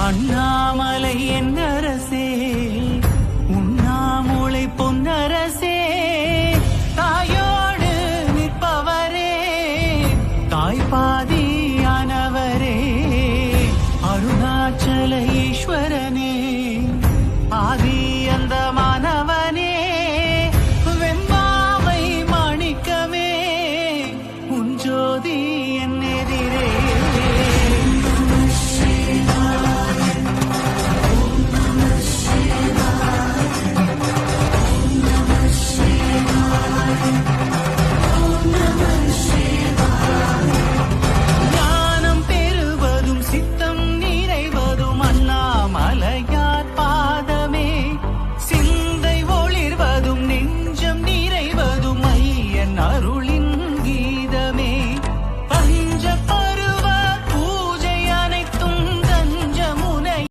அண்ணாமலை என் அரசே உண்ணாமூளை பொன்னரசே. தாயோடு நிற்பவரே தாய்பாதியானவரே அருணாச்சல ஈஸ்வரனே ஆதி அந்த மாணவனே வெம்பாவை மாணிக்கமே உன் ஜோதி